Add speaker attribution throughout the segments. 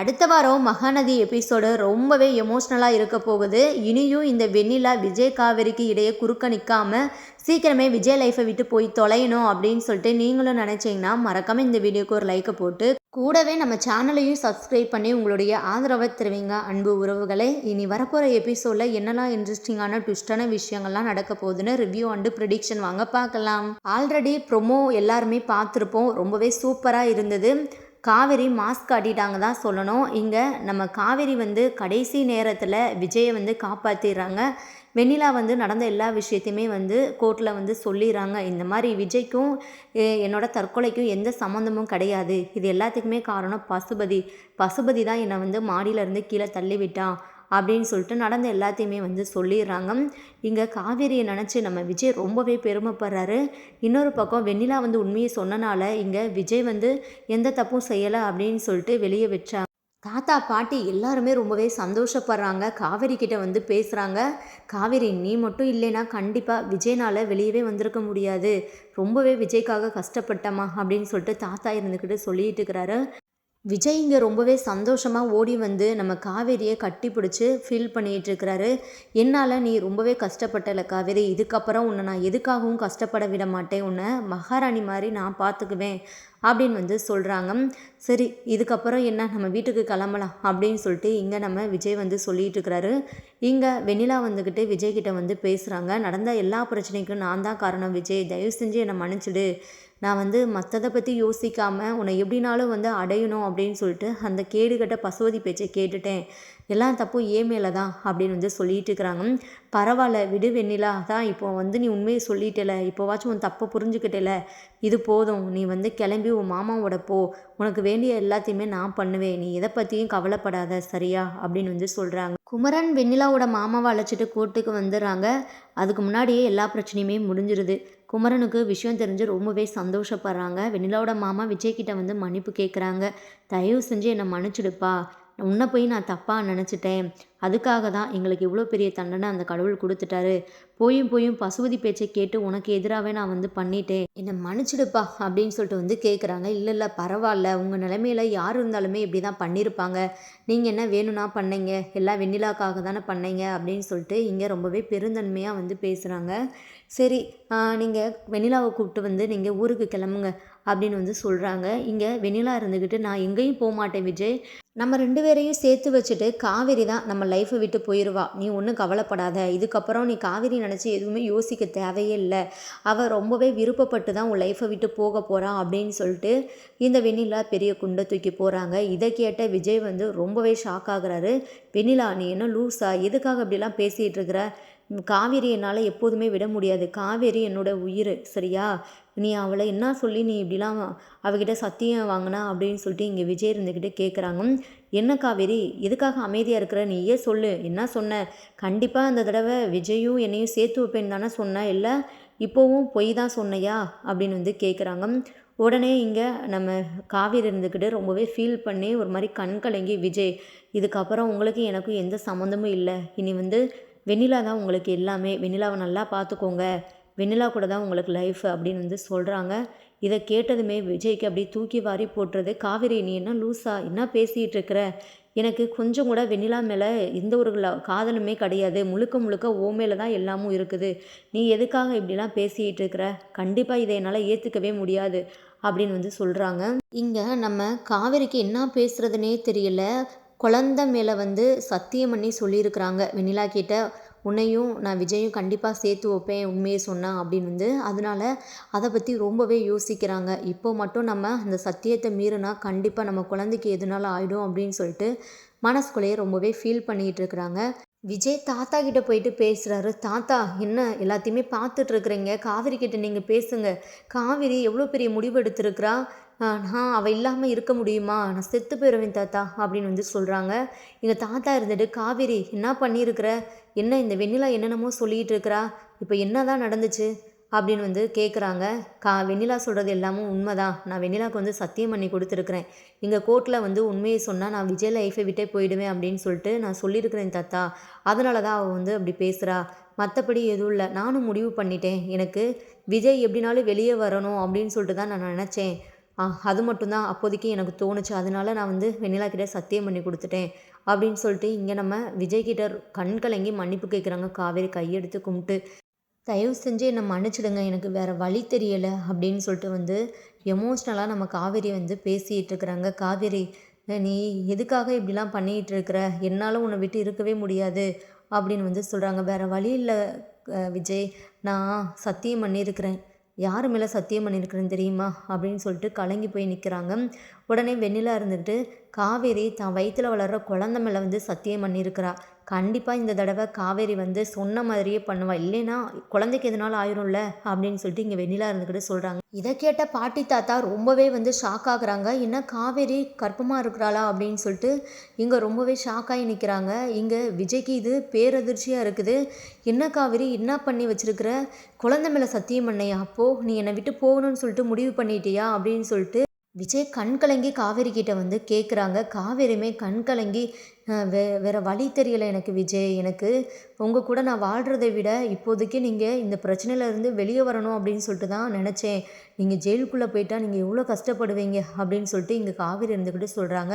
Speaker 1: அடுத்த வாரம் மகாநதி எபிசோடு ரொம்பவே எமோஷ்னலாக இருக்க போகுது. இனியும் இந்த வெண்ணிலா விஜய் காவேரிக்கு இடையே குறுக்க நிற்காமல் சீக்கிரமே விஜய் லைஃப்பை விட்டு போய் தொலையணும் அப்படின்னு சொல்லிட்டு நீங்களும் நினச்சிங்கன்னா மறக்காமல் இந்த வீடியோக்கு ஒரு லைக்கை போட்டு கூடவே நம்ம சேனலையும் சப்ஸ்கிரைப் பண்ணி உங்களுடைய ஆதரவை தருவீங்க. அன்பு உறவுகளை இனி வரப்போகிற எபிசோடில் என்னெல்லாம் இன்ட்ரெஸ்டிங்கான ட்விஸ்டான விஷயங்கள்லாம் நடக்க போகுதுன்னு ரிவ்யூ அண்டு ப்ரிடிக்ஷன் வாங்க பார்க்கலாம். ஆல்ரெடி ப்ரொமோ எல்லாருமே பார்த்துருப்போம். ரொம்பவே சூப்பராக இருந்தது. காவேரி மாஸ்க் காட்டிட்டாங்க தான் சொல்லணும். இங்கே நம்ம காவேரி வந்து கடைசி நேரத்தில் விஜயை வந்து காப்பாற்றிடுறாங்க வெண்ணிலா வந்து நடந்த எல்லா விஷயத்தையுமே வந்து கோர்ட்டில் வந்து சொல்லிடுறாங்க. இந்த மாதிரி விஜய்க்கும் என்னோட தற்கொலைக்கும் எந்த சம்மந்தமும் கிடையாது. இது எல்லாத்துக்குமே காரணம் பசுபதி. பசுபதி தான் என்னை வந்து மாடியிலேருந்து கீழே தள்ளி விட்டான் அப்படின்னு சொல்லிட்டு நடந்த எல்லாத்தையுமே வந்து சொல்லிடுறாங்க. இங்கே காவேரியை நினச்சி நம்ம விஜய் ரொம்பவே பெருமைப்படுறாரு. இன்னொரு பக்கம் வெண்ணிலா வந்து உண்மையை சொன்னனால இங்கே விஜய் வந்து எந்த தப்பும் செய்யலை அப்படின்னு சொல்லிட்டு வெளியே வச்சாங்க தாத்தா பாட்டி எல்லாருமே ரொம்பவே சந்தோஷப்படுறாங்க. காவேரி கிட்ட வந்து பேசுகிறாங்க காவேரி நீ மட்டும் இல்லைன்னா கண்டிப்பாக விஜய்னால் வெளியவே வந்திருக்க முடியாது. ரொம்பவே விஜய்க்காக கஷ்டப்பட்டம்மா அப்படின்னு சொல்லிட்டு தாத்தா இருந்துக்கிட்டு சொல்லிட்டு இருக்கிறாரு. விஜய் இங்கே ரொம்பவே சந்தோஷமாக ஓடி வந்து நம்ம காவேரியை கட்டி பிடிச்சி ஃபீல் பண்ணிகிட்டு இருக்கிறாரு. என்னால் நீ ரொம்பவே கஷ்டப்பட்டல காவேரி. இதுக்கப்புறம் உன்னை நான் எதுக்காகவும் கஷ்டப்பட விட மாட்டேன். உன்னை மகாராணி மாதிரி நான் பார்த்துக்குவேன் அப்படின்னு வந்து சொல்கிறாங்க சரி இதுக்கப்புறம் என்ன? நம்ம வீட்டுக்கு கிளம்பலாம் அப்படின்னு சொல்லிட்டு இங்கே நம்ம விஜய் வந்து சொல்லிட்டு இருக்கிறாரு. இங்கே வெண்ணிலா வந்துக்கிட்டு விஜய்கிட்ட வந்து பேசுகிறாங்க நடந்த எல்லா பிரச்சனைக்கும் நான் தான் காரணம் விஜய். தயவு செஞ்சு என்னை மன்னிச்சிடு. நான் வந்து மற்றதை பற்றி யோசிக்காமல் உன்னை எப்படினாலும் வந்து அடையணும் அப்படின்னு சொல்லிட்டு அந்த கேடுகட்ட பசுவதி பேச்சை கேட்டுட்டேன். எல்லா தப்பும் ஏ மேலே தான் அப்படின்னு வந்து சொல்லிட்டு இருக்கிறாங்க. பரவாயில்ல விடு வெண்ணிலா. தான் இப்போ வந்து நீ உண்மையை சொல்லிட்டல. இப்போவாச்சும் உன் தப்பை புரிஞ்சுக்கிட்டல. இது போதும். நீ வந்து கிளம்பி உன் மாமாவோட போ. உனக்கு வேண்டிய எல்லாத்தையுமே நான் பண்ணுவேன். நீ எதை பற்றியும் கவலைப்படாத சரியா? அப்படின்னு வந்து சொல்கிறாங்க குமரன் வெண்ணிலாவோட மாமாவை அழைச்சிட்டு கோர்ட்டுக்கு வந்துடுறாங்க. அதுக்கு முன்னாடியே எல்லா பிரச்சனையுமே முடிஞ்சிருது. குமரனுக்கு விஷயம் தெரிஞ்சு ரொம்பவே சந்தோஷப்படுறாங்க. வெண்ணிலாவோட மாமா விஜய்கிட்ட வந்து மன்னிப்பு கேட்குறாங்க தயவு செஞ்சு என்னை மன்னிச்சிடுப்பா. உன்னை போய் நான் தப்பாக நினச்சிட்டேன். அதுக்காக தான் எங்களுக்கு இவ்வளோ பெரிய தண்டனை அந்த கடவுள் கொடுத்துட்டாரு. போயும் போயும் பசுபதி பேச்சை கேட்டு உனக்கு எதிராகவே நான் வந்து பண்ணிட்டேன். என்னை மன்னிச்சிடுப்பா அப்படின்னு சொல்லிட்டு வந்து கேட்குறாங்க இல்லை இல்லை பரவாயில்ல. உங்கள் நிலைமையில் யார் இருந்தாலுமே இப்படி தான் பண்ணியிருப்பாங்க நீங்கள் என்ன வேணும்னா பண்ணீங்க. எல்லாம் வெண்ணிலாக்காக தானே பண்ணீங்க அப்படின்னு சொல்லிட்டு இங்கே ரொம்பவே பெருந்தன்மையாக வந்து பேசுகிறாங்க சரி நீங்கள் வெண்ணிலாவை கூப்பிட்டு வந்து நீங்கள் ஊருக்கு கிளம்புங்க. அப்படின்னு வந்து சொல்கிறாங்க இங்கே வெண்ணிலா இருந்துக்கிட்டு நான் எங்கேயும் போக மாட்டேன் விஜய். நம்ம ரெண்டு பேரையும் சேர்த்து வச்சுட்டு காவேரி தான் நம்ம லைஃப்பை விட்டு போயிடுவா நீ ஒன்றும் கவலைப்படாத. இதுக்கப்புறம் நீ காவேரி நினச்சி எதுவுமே யோசிக்க தேவையே இல்லை. அவள் ரொம்பவே விருப்பப்பட்டு தான் உன் லைஃப்பை விட்டு போக போகிறான் அப்படின்னு சொல்லிட்டு இந்த வெண்ணிலா பெரிய குண்டை தூக்கி போகிறாங்க இதை கேட்ட விஜய் வந்து ரொம்பவே ஷாக் ஆகுறாரு. வெண்ணிலா நீ என்ன லூஸா எதுக்காக இப்படிலாம் பேசிகிட்டு இருக்கிற? காவேரி என்னால் எப்போதுமே விட முடியாது. காவேரி என்னோட உயிர் சரியா? நீ அவளை என்ன சொல்லி நீ இப்படிலாம் அவகிட்ட சத்தியம் வாங்கினா அப்படின்னு சொல்லிட்டு இங்கே விஜய் இருந்துக்கிட்டே கேட்குறாங்க என்ன காவேரி? எதுக்காக அமைதியாக இருக்கிற? நீயே சொல்லு. என்ன சொன்ன? கண்டிப்பாக அந்த தடவை விஜயும் என்னையும் சேர்த்து வைப்பேன்னு தானே சொன்ன. இல்லை இப்போவும் பொய் தான் சொன்னையா? அப்படின்னு வந்து கேட்குறாங்க உடனே இங்கே நம்ம காவேரி இருந்துக்கிட்டு ரொம்பவே ஃபீல் பண்ணி ஒரு மாதிரி கண் கலங்கி விஜய் இதுக்கப்புறம் உங்களுக்கு எனக்கும் எந்த சம்மந்தமும் இல்லை. இனி வந்து வெண்ணிலா தான் உங்களுக்கு எல்லாமே. வெண்ணிலாவை நல்லா பார்த்துக்கோங்க. வெண்ணிலா கூட தான் உங்களுக்கு லைஃப் அப்படின்னு வந்து சொல்கிறாங்க இதை கேட்டதுமே விஜய்க்கு அப்படியே தூக்கி வாரி போட்டுறது காவேரி நீ என்ன லூஸா என்ன பேசிகிட்டு இருக்கிற? எனக்கு கொஞ்சம் கூட வெண்ணிலா மேலே எந்த ஒரு காதலுமே கிடையாது. முழுக்க முழுக்க ஓ மேலே தான் எல்லாமும் இருக்குது. நீ எதுக்காக இப்படிலாம் பேசிகிட்டு இருக்கிற? கண்டிப்பாக இதை என்னால் ஏற்றுக்கவே முடியாது அப்படின்னு வந்து சொல்கிறாங்க இங்கே நம்ம காவேரிக்கு என்ன பேசுகிறதுனே தெரியல. குழந்த மேலே வந்து சத்தியம் பண்ணி சொல்லியிருக்கிறாங்க. வெண்ணிலா கிட்ட உன்னையும் நான் விஜயும் கண்டிப்பாக சேர்த்து வைப்பேன் உண்மையை சொன்னால் அப்படின்னு வந்து அதனால அதை பற்றி ரொம்பவே யோசிக்கிறாங்க. இப்போ மட்டும் நம்ம அந்த சத்தியத்தை மீறினா கண்டிப்பாக நம்ம குழந்தைக்கு எதுனாலும் ஆகிடும் அப்படின்னு சொல்லிட்டு மனசுக்குள்ளேயே ரொம்பவே ஃபீல் பண்ணிகிட்டு இருக்கிறாங்க. விஜய் தாத்தா கிட்ட போயிட்டு பேசுகிறாரு தாத்தா என்ன எல்லாத்தையுமே பார்த்துட்ருக்குறீங்க காவிரி கிட்ட நீங்கள் பேசுங்க. காவிரி எவ்வளோ பெரிய முடிவு எடுத்திருக்கிறா? நான் அவள் இல்லாமல் இருக்க முடியுமா? நான் செத்து போயிடுவேன் தாத்தா அப்படின்னு வந்து சொல்கிறாங்க எங்கள் தாத்தா இருந்துட்டு காவேரி என்ன பண்ணியிருக்கிற? என்ன இந்த வெண்ணிலா என்னென்னமோ சொல்லிகிட்டு இருக்கிறா? இப்போ என்ன தான் நடந்துச்சு? அப்படின்னு வந்து கேட்குறாங்க கா வெண்ணிலா சொல்கிறது எல்லாமும் உண்மைதான். நான் வெண்ணிலாவுக்கு வந்து சத்தியம் பண்ணி கொடுத்துருக்குறேன். எங்கள் கோர்ட்டில் வந்து உண்மையை சொன்னால் நான் விஜய் லைஃபை விட்டே போயிடுவேன் அப்படின்னு சொல்லிட்டு நான் சொல்லியிருக்கிறேன் தாத்தா. அதனால தான் அவள் வந்து அப்படி பேசுகிறா மற்றபடி எதுவும் இல்லை. நானும் முடிவு பண்ணிட்டேன். எனக்கு விஜய் எப்படினாலும் வெளியே வரணும் அப்படின்னு சொல்லிட்டு தான் நான் நினச்சேன். அது மட்டும்தான் அப்போதைக்கு எனக்கு தோணுச்சு. அதனால நான் வந்து வெண்ணிலா கிட்ட சத்தியம் பண்ணி கொடுத்துட்டேன் அப்படின்னு சொல்லிட்டு இங்கே நம்ம விஜய் கிட்ட கண் கலங்கி மன்னிப்பு கேட்குறாங்க காவேரி கையெடுத்து கும்பிட்டு தயவு செஞ்சு என்னை மன்னிச்சிடுங்க. எனக்கு வேறு வழி தெரியலை. அப்படின்னு சொல்லிட்டு வந்து எமோஷ்னலாக நம்ம காவேரி வந்து பேசிகிட்டு இருக்கிறாங்க. காவேரி நீ எதுக்காக இப்படிலாம் பண்ணிகிட்டு இருக்கிற? என்னால் உன்னை விட்டு இருக்கவே முடியாது. அப்படின்னு வந்து சொல்கிறாங்க வேறு வழி இல்லை விஜய். நான் சத்தியம் பண்ணியிருக்கிறேன். யார் மேலே சத்தியம் பண்ணியிருக்கிறேன்னு தெரியுமா? அப்படின்னு சொல்லிட்டு கலங்கி போய் நிற்கிறாங்க உடனே வெண்ணிலா இருந்துட்டு காவேரி தான் வயிற்றில் வளர்கிற குழந்த மேலே வந்து சத்தியம் பண்ணியிருக்கிறா கண்டிப்பாக இந்த தடவை காவேரி வந்து சொன்ன மாதிரியே பண்ணுவாள் இல்லைன்னா குழந்தைக்கு எதனால ஆயிரும்ல? அப்படின்னு சொல்லிட்டு இங்கே வெண்ணிலா இருந்துக்கிட்டு சொல்கிறாங்க இதை கேட்ட பாட்டி தாத்தா ரொம்பவே வந்து ஷாக் ஆகுறாங்க. என்ன காவேரி கற்பமாக இருக்கிறாளா? அப்படின்னு சொல்லிட்டு இங்கே ரொம்பவே ஷாக் ஆகி நிற்கிறாங்க இங்கே விஜய்க்கு இது பேரதிர்ச்சியாக இருக்குது. என்ன காவேரி என்ன பண்ணி வச்சுருக்கிற? குழந்தை மேலே சத்தியம் பண்ணையா அப்போது நீ என்னை விட்டு போகணும்னு சொல்லிட்டு முடிவு பண்ணிட்டியா? அப்படின்னு சொல்லிட்டு விஜய் கண் கலங்கி காவேரி கிட்ட வந்து கேட்குறாங்க காவேரியுமே கண் கலங்கி வே வேறு வழி தெரியலை எனக்கு விஜய். எனக்கு உங்கள் கூட நான் வாழ்கிறதை விட இப்போதைக்கு நீங்கள் இந்த பிரச்சனையிலேருந்து வெளியே வரணும் அப்படின்னு சொல்லிட்டு தான் நினச்சேன். நீங்கள் ஜெயிலுக்குள்ளே போயிட்டால் நீங்கள் எவ்வளோ கஷ்டப்படுவீங்க அப்படின்னு சொல்லிட்டு இங்கே காவேரி இருந்துக்கிட்டு சொல்கிறாங்க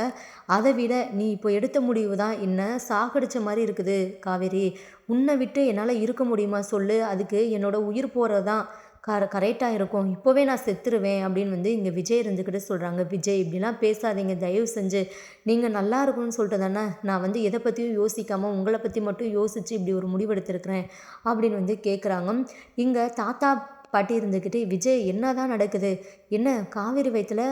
Speaker 1: அதை விட நீ இப்போ எடுத்த முடிவு தான் என்ன? சாகடித்த மாதிரி இருக்குது காவேரி. உன்னை விட்டு என்னால் இருக்க முடியுமா? சொல்லு. அதுக்கு என்னோடய உயிர் போகிறது தான் கர கரெக்டாக இருக்கும். இப்போவே நான் செத்துருவேன் அப்படின்னு வந்து இங்கே விஜய் இருந்துக்கிட்டு சொல்கிறாங்க விஜய் இப்படிலாம் பேசாதீங்க. தயவு செஞ்சு நீங்கள் நல்லா இருக்கும்னு சொல்லிட்டு தானே நான் வந்து எதை பற்றியும் யோசிக்காமல் உங்களை பற்றி மட்டும் யோசித்து இப்படி ஒரு முடிவெடுத்திருக்கிறேன் அப்படின்னு வந்து கேட்குறாங்க இங்கே தாத்தா பாட்டி இருந்துக்கிட்டு விஜய் என்ன தான் நடக்குது? என்ன காவிரி வயத்தில்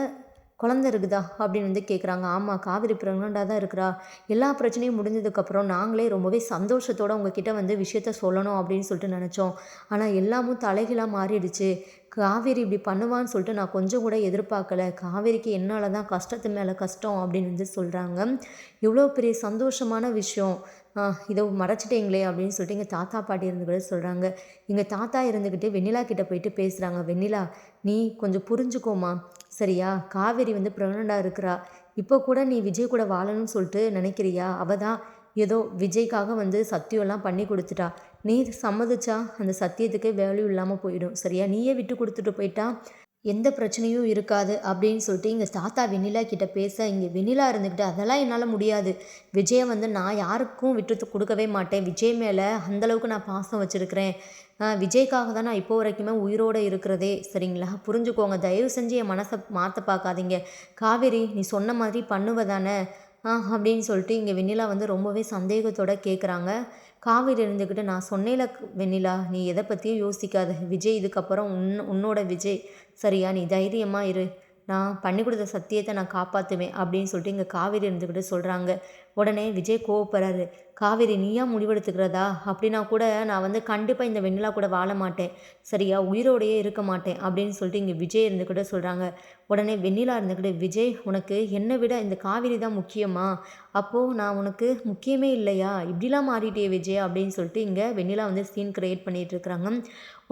Speaker 1: குழந்த இருக்குதா அப்படின்னு வந்து கேட்குறாங்க ஆமாம் காவிரி ப்ரெக்னெண்ட்டாக தான் இருக்கிறா. எல்லா பிரச்சனையும் முடிஞ்சதுக்கப்புறம் நாங்களே ரொம்பவே சந்தோஷத்தோடு உங்ககிட்ட வந்து விஷயத்த சொல்லணும் அப்படின்னு சொல்லிட்டு நினச்சோம். ஆனால் எல்லாமும் தலைகளாக மாறிடுச்சு. காவேரி இப்படி பண்ணுவான்னு சொல்லிட்டு நான் கொஞ்சம் கூட எதிர்பார்க்கல. காவேரிக்கு என்னால் தான் கஷ்டத்து மேலே கஷ்டம் அப்படின்னு வந்து சொல்கிறாங்க இவ்வளோ பெரிய சந்தோஷமான விஷயம். இதை மறைச்சிட்டீங்களே அப்படின்னு சொல்லிட்டு எங்கள் தாத்தா பாட்டி இருந்துக்கிட்டு சொல்கிறாங்க எங்கள் தாத்தா இருந்துக்கிட்டு வெண்ணிலா கிட்டே போயிட்டு பேசுகிறாங்க வெண்ணிலா நீ கொஞ்சம் புரிஞ்சுக்கோமா சரியா? காவேரி வந்து ப்ரெக்னெண்ட்டாக இருக்கிறா. இப்போ கூட நீ விஜய் கூட வாழணும்னு சொல்லிட்டு நினைக்கிறியா? அவள் தான் ஏதோ விஜய்க்காக வந்து சத்தியம்லாம் பண்ணி கொடுத்துட்டா. நீ சம்மதிச்சா அந்த சத்தியத்துக்கே வேல்யூ இல்லாமல் போயிடும். சரியா? நீயே விட்டு கொடுத்துட்டு போயிட்டா. எந்த பிரச்சனையும் இருக்காது அப்படின்னு சொல்லிட்டு இங்கே தாத்தா வெண்ணிலா கிட்டே பேச இங்கே வெண்ணிலா இருந்துக்கிட்டு அதெல்லாம் என்னால் முடியாது. விஜயை வந்து நான் யாருக்கும் விட்டு கொடுக்கவே மாட்டேன். விஜய் மேலே அந்தளவுக்கு நான் பாசம் வச்சுருக்கிறேன். விஜய்க்காக தான் நான் இப்போ வரைக்குமே உயிரோடு இருக்கிறதே. சரிங்களா? புரிஞ்சுக்கோங்க. தயவு செஞ்சு என் மனசை மாற்ற பார்க்காதீங்க. காவேரி நீ சொன்ன மாதிரி பண்ணுவதானே? ஆ அப்படின்னு சொல்லிட்டு இங்கே வெண்ணிலா வந்து ரொம்பவே சந்தேகத்தோடு கேட்குறாங்க காவேரி இருந்துக்கிட்டு நான் சொன்னேல வெண்ணிலா நீ எதை பற்றியும் யோசிக்காத. விஜய் இதுக்கப்புறம் உன் உன்னோட விஜய். சரியா நீ தைரியமாக இரு. நான் பண்ணி கொடுத்த சத்தியத்தை நான் காப்பாற்றுவேன் அப்படின்னு சொல்லிட்டு இங்கே காவேரி இருந்துக்கிட்டு சொல்கிறாங்க உடனே விஜய் கோவப்படுறாரு காவேரி நீயா முடிவெடுத்துக்கிறதா? அப்படின்னா கூட நான் வந்து கண்டிப்பாக இந்த வெண்ணிலா கூட வாழ மாட்டேன். சரியா? உயிரோடையே இருக்க மாட்டேன் அப்படின்னு சொல்லிட்டு இங்கே விஜய் இருந்துக்கிட்ட சொல்கிறாங்க உடனே வெண்ணிலா இருந்துக்கிட்டு விஜய் உனக்கு என்னை விட இந்த காவேரி தான் முக்கியமா? அப்போது நான் உனக்கு முக்கியமே இல்லையா? இப்படிலாம் மாறிட்டே விஜய் அப்படின்னு சொல்லிட்டு இங்கே வெண்ணிலா வந்து சீன் க்ரியேட் பண்ணிகிட்டு இருக்கிறாங்க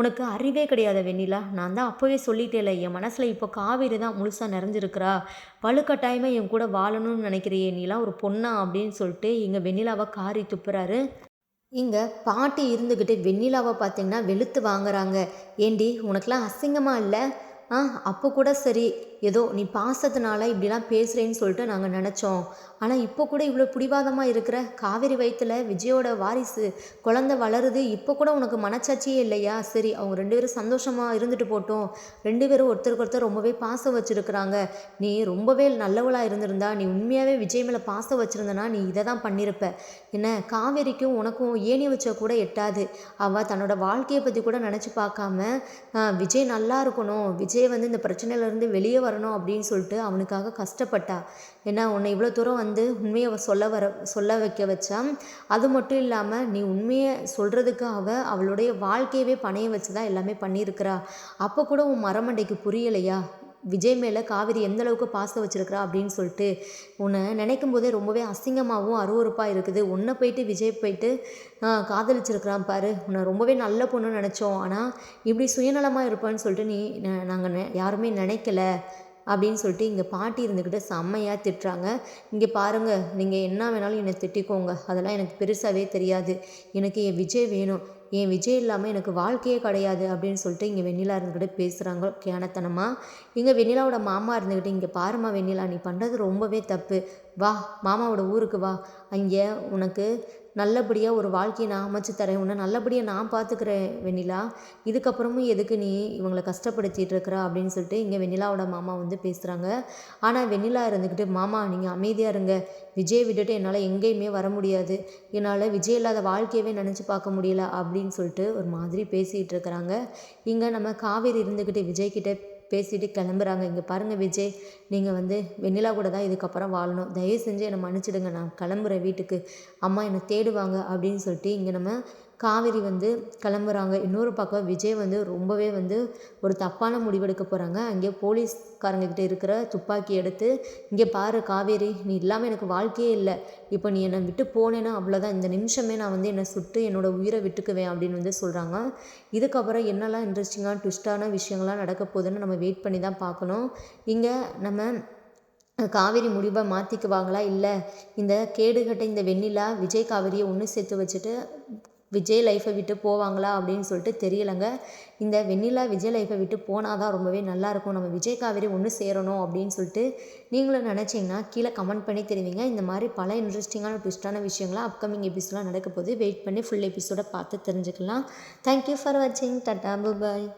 Speaker 1: உனக்கு அறிவே கிடையாது வெண்ணிலா. நான் தான் அப்போவே சொல்லிட்டேல என் மனசில் இப்போ காவேரி தான் முழுசாக நிறைஞ்சிருக்கிறா. வலுக்கட்டாயமாக என் கூட வாழணும்னு நினைக்கிறியே நீலாம் ஒரு பொண்ணா அப்படின்னு சொல்லிட்டு இங்கே வெண்ணிலாவை காரி துப்புறாரு. இங்கே பாட்டி இருந்துக்கிட்டு வெண்ணிலாவை பார்த்தீங்கன்னா வெளுத்து வாங்குறாங்க. ஏண்டி உனக்கெலாம் அசிங்கமாக இல்லை? ஆ அப்போ கூட சரி. ஏதோ நீ பாசத்தினால இப்படிலாம் பேசுகிறேன்னு சொல்லிட்டு நாங்கள் நினச்சோம். ஆனால் இப்போ கூட இவ்வளோ பிடிவாதமாக இருக்கிற காவேரி வயிற்றில் விஜயோட வாரிசு குழந்த வளருது இப்போ கூட உனக்கு மனச்சாட்சியே இல்லையா? சரி அவங்க ரெண்டு பேரும் சந்தோஷமாக இருந்துட்டு போட்டோம். ரெண்டு பேரும் ஒருத்தருக்கு ஒருத்தர் ரொம்பவே பாசம் வச்சுருக்குறாங்க. நீ ரொம்பவே நல்லவளாக இருந்திருந்தா நீ உண்மையாகவே விஜய் மேலே பாசம் வச்சுருந்தனா நீ இதை தான் பண்ணியிருப்ப என்ன காவேரிக்கும் உனக்கும் ஏணி வச்ச கூட எட்டாது. அவள் தன்னோட வாழ்க்கையை பற்றி கூட நினச்சி பார்க்காம விஜய் நல்லா இருக்கணும். விஜய் வந்து இந்த பிரச்சனையிலேருந்து வெளியே வரணும் அப்படின்னு சொல்லிட்டு அவனுக்காக கஷ்டப்பட்டா. ஏன்னா உன்னை இவ்வளோ தூரம் வந்து உண்மையை சொல்ல வர சொல்ல வைக்க வச்சா அது மட்டும் இல்லாமல் நீ உண்மையை சொல்கிறதுக்கு அவள் அவளுடைய வாழ்க்கையவே பணைய வச்சு தான் எல்லாமே பண்ணியிருக்கிறா. அப்போ கூட உன் மரமண்டைக்கு புரியலையா? விஜய் மேலே காவிரி எந்த அளவுக்கு பாசம் வச்சுருக்கிறா அப்படின்னு சொல்லிட்டு உன்னை நினைக்கும் போதே ரொம்பவே அசிங்கமாகவும் அருவறுப்பாக இருக்குது. உன்னை போயிட்டு விஜய் போயிட்டு காதலிச்சிருக்கிறான் பாரு. உன்னை ரொம்பவே நல்ல பொண்ணுன்னு நினச்சோம். ஆனால் இப்படி சுயநலமாக இருப்பான்னு சொல்லிட்டு நீ நாங்கள் யாருமே நினைக்கல அப்படின்னு சொல்லிட்டு இங்கே பாட்டி இருந்துக்கிட்டு செம்மையாக திட்டுறாங்க. இங்கே பாருங்கள் நீங்கள் என்ன வேணாலும் என்னை திட்டிக்கோங்க. அதெல்லாம் எனக்கு பெருசாகவே தெரியாது. எனக்கு என் விஜய் வேணும். என் விஜய் இல்லாமல் எனக்கு வாழ்க்கையே கிடையாது அப்படின்னு சொல்லிட்டு இங்கே வெண்ணிலா இருந்துக்கிட்டு பேசுகிறாங்க கேனத்தனமாக இங்கே வெண்ணிலாவோட மாமா இருந்துக்கிட்டு இங்கே பாருமா வெண்ணிலா நீ பண்ணுறது ரொம்பவே தப்பு. வா மாமாவோட ஊருக்கு வா. அங்கே உனக்கு நல்லபடியாக ஒரு வாழ்க்கையை நான் அமைச்சு தரேன். உன்னை நல்லபடியாக நான் பார்த்துக்கிறேன் வெண்ணிலா. இதுக்கப்புறமும் எதுக்கு நீ இவங்களை கஷ்டப்படுத்திட்டு இருக்கிற? அப்படின்னு சொல்லிட்டு இங்கே வெண்ணிலாவோட மாமா வந்து பேசுகிறாங்க ஆனால் வெண்ணிலா இருந்துக்கிட்டு மாமா நீங்கள் அமைதியாக இருங்க. விஜய் விட்டுட்டு என்னால் எங்கேயுமே வர முடியாது. என்னால் விஜய் இல்லாத வாழ்க்கையவே நினச்சி பார்க்க முடியல அப்படின்னு சொல்லிட்டு ஒரு மாதிரி பேசிகிட்டு இருக்கிறாங்க. இங்கே நம்ம காவேரி இருந்துக்கிட்டு விஜய்கிட்ட பேசிட்டு கிளம்புறாங்க. இங்கே பாருங்கள் விஜய் நீங்கள் வந்து வெண்ணிலா கூட தான் இதுக்கப்புறம் வாழணும். தயவு செஞ்சு என்னை மன்னிச்சிடுங்க. நான் கிளம்புறேன் வீட்டுக்கு. அம்மா என்னை தேடுவாங்க அப்படின்னு சொல்லிட்டு இங்கே நம்ம காவேரி வந்து கிளம்புறாங்க. இன்னொரு பக்கம் விஜய் வந்து ரொம்பவே வந்து ஒரு தப்பான முடிவெடுக்க போகிறாங்க அங்கே போலீஸ்காரங்கக்கிட்ட இருக்கிற துப்பாக்கி எடுத்து இங்கே பாரு காவேரி நீ இல்லாமல் எனக்கு வாழ்க்கையே இல்லை. இப்போ நீ என்னை விட்டு போனேன்னா அவ்வளோதான் இந்த நிமிஷமே நான் வந்து என்னை சுட்டு என்னோடய உயிரை விட்டுக்குவேன் அப்படின்னு வந்து சொல்கிறாங்க இதுக்கப்புறம் என்னெல்லாம் இன்ட்ரெஸ்டிங்கான ட்விஸ்டான விஷயங்கள்லாம் நடக்க போகுதுன்னு நம்ம வெயிட் பண்ணி தான் பார்க்கணும். இங்கே நம்ம காவேரி முடிவை மாற்றிக்குவாங்களா இல்லை இந்த கேடுகட்ட இந்த வெண்ணிலா விஜய் காவேரியை ஒன்று சேர்த்து வச்சுட்டு விஜய் லைஃப்பை விட்டு போவாங்களா அப்படின்னு சொல்லிட்டு தெரியலைங்க. இந்த வெண்ணிலா விஜய் லைஃப்பை விட்டு போனால் தான் ரொம்பவே நல்லாயிருக்கும் நம்ம விஜய் காவேரி ஒன்று சேரணும் அப்படின்னு சொல்லிட்டு நீங்களும் நினச்சிங்கன்னா கீழே கமெண்ட் பண்ணி தெரிவிங்க. இந்த மாதிரி பல இன்ட்ரெஸ்டிங்கான ட்விஸ்டான விஷயங்கள்லாம் அப்கமிங் எபிசோடெலாம் நடக்க போது வெயிட் பண்ணி ஃபுல் எபிசோடை பார்த்து தெரிஞ்சுக்கலாம். தேங்க்யூ ஃபார் வாட்சிங் டட்டா பாய்